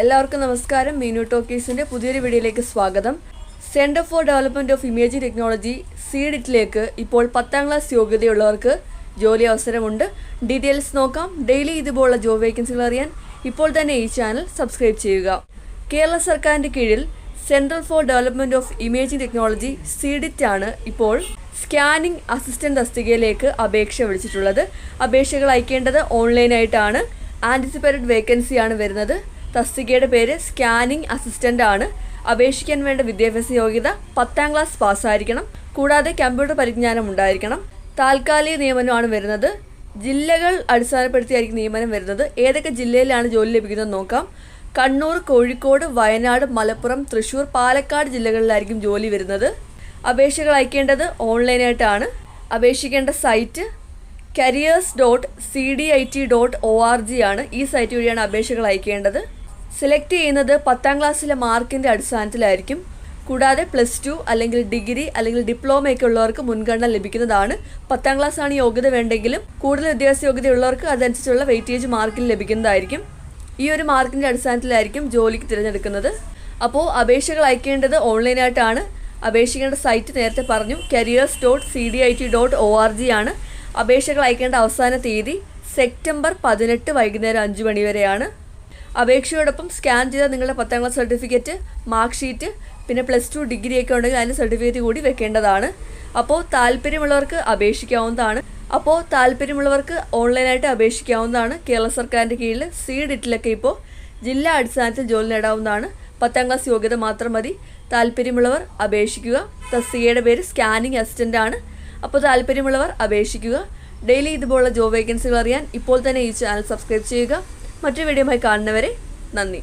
എല്ലാവർക്കും നമസ്കാരം. മീനു ടോക്കീസിന്റെ പുതിയൊരു വീഡിയോയിലേക്ക് സ്വാഗതം. Centre for development of imaging technology സീഡിറ്റിലേക്ക് ഇപ്പോൾ പത്താം ക്ലാസ് യോഗ്യതയുള്ളവർക്ക് ജോലി അവസരമുണ്ട്. ഡീറ്റെയിൽസ് നോക്കാം. ഡെയിലി ഇതുപോലുള്ള ജോബ് വേക്കൻസികൾ അറിയാൻ ഇപ്പോൾ തന്നെ ഈ ചാനൽ സബ്സ്ക്രൈബ് ചെയ്യുക. കേരള സർക്കാരിന്റെ കീഴിൽ central for development of imaging technology CDIT ആണ് ഇപ്പോൾ സ്കാനിംഗ് അസിസ്റ്റന്റ് തസ്തികയിലേക്ക് അപേക്ഷ വിളിച്ചിട്ടുള്ളത്. അപേക്ഷകൾ അയക്കേണ്ടത് ഓൺലൈനായിട്ടാണ് ആന്റിസിപ്പേറ്റഡ് വേക്കൻസിയാണ് വരുന്നത്. തസ്തികയുടെ പേര് സ്കാനിംഗ് അസിസ്റ്റന്റ് ആണ്. അപേക്ഷിക്കാൻ വേണ്ട വിദ്യാഭ്യാസ യോഗ്യത പത്താം ക്ലാസ് പാസ്സായിരിക്കണം. കൂടാതെ കമ്പ്യൂട്ടർ പരിജ്ഞാനം ഉണ്ടായിരിക്കണം. താൽക്കാലിക നിയമനമാണ് വരുന്നത്. ജില്ലകൾ അടിസ്ഥാനപ്പെടുത്തിയായിരിക്കും നിയമനം വരുന്നത്. ഏതൊക്കെ ജില്ലയിലാണ് ജോലി ലഭിക്കുന്നത് നോക്കാം. കണ്ണൂർ കോഴിക്കോട് വയനാട് മലപ്പുറം തൃശൂർ പാലക്കാട് ജില്ലകളിലായിരിക്കും ജോലി വരുന്നത്. അപേക്ഷകൾ അയക്കേണ്ടത് ഓൺലൈനായിട്ടാണ്. അപേക്ഷിക്കേണ്ട site careers dot C D I T dot O R G ആണ്. ഈ സൈറ്റ് വഴിയാണ് അപേക്ഷകൾ അയക്കേണ്ടത്. സെലക്ട് ചെയ്യുന്നത് പത്താം ക്ലാസ്സിലെ മാർക്കിന്റെ അടിസ്ഥാനത്തിലായിരിക്കും. കൂടാതെ പ്ലസ് ടു അല്ലെങ്കിൽ ഡിഗ്രി അല്ലെങ്കിൽ ഡിപ്ലോമയൊക്കെ ഉള്ളവർക്ക് മുൻഗണന ലഭിക്കുന്നതാണ്. പത്താം ക്ലാസ് ആണ് യോഗ്യത വേണ്ടെങ്കിലും കൂടുതൽ വിദ്യാഭ്യാസ യോഗ്യത ഉള്ളവർക്ക് അതനുസരിച്ചുള്ള വെയിറ്റേജ് മാർക്കിൽ ലഭിക്കുന്നതായിരിക്കും. ഈ ഒരു മാർക്കിന്റെ അടിസ്ഥാനത്തിലായിരിക്കും ജോലിക്ക് തിരഞ്ഞെടുക്കുന്നത്. അപ്പോൾ അപേക്ഷകൾ അയക്കേണ്ടത് ഓൺലൈനായിട്ടാണ്. അപേക്ഷിക്കേണ്ട സൈറ്റ് നേരത്തെ പറഞ്ഞു careers dot C D I T dot O R G ആണ്. അപേക്ഷകൾ അയക്കേണ്ട അവസാന തീയതി സെപ്റ്റംബർ പതിനെട്ട് വൈകുന്നേരം അഞ്ച് മണി വരെയാണ്. അപേക്ഷയോടൊപ്പം സ്കാൻ ചെയ്ത നിങ്ങളുടെ പത്താം ക്ലാസ് സർട്ടിഫിക്കറ്റ് മാർക്ക് ഷീറ്റ് പിന്നെ പ്ലസ് ടു ഡിഗ്രി ഒക്കെ ഉണ്ടെങ്കിൽ അതിന്റെ സർട്ടിഫിക്കറ്റ് കൂടി വെക്കേണ്ടതാണ്. അപ്പോൾ താല്പര്യമുള്ളവർക്ക് അപേക്ഷിക്കാവുന്നതാണ്. അപ്പോൾ താല്പര്യമുള്ളവർക്ക് ഓൺലൈനായിട്ട് അപേക്ഷിക്കാവുന്നതാണ്. കേരള സർക്കാരിന്റെ കീഴിൽ സീഡ് ഇറ്റിലൊക്കെ ഇപ്പോൾ ജില്ലാ അടിസ്ഥാനത്തിൽ ജോലി നേടാവുന്നതാണ്. പത്താം ക്ലാസ് യോഗ്യത മാത്രം മതി. താല്പര്യമുള്ളവർ അപേക്ഷിക്കുക. തസ്തികയുടെ പേര് സ്കാനിങ് അസിസ്റ്റന്റ് ആണ്. അപ്പോൾ താല്പര്യമുള്ളവർ അപേക്ഷിക്കുക. ഡെയിലി ഇതുപോലുള്ള ജോബ് വേക്കൻസികൾ അറിയാൻ ഇപ്പോൾ തന്നെ ഈ ചാനൽ സബ്സ്ക്രൈബ് ചെയ്യുക. മറ്റൊരു വീഡിയോയുമായി കാണുന്നവരെ നന്ദി.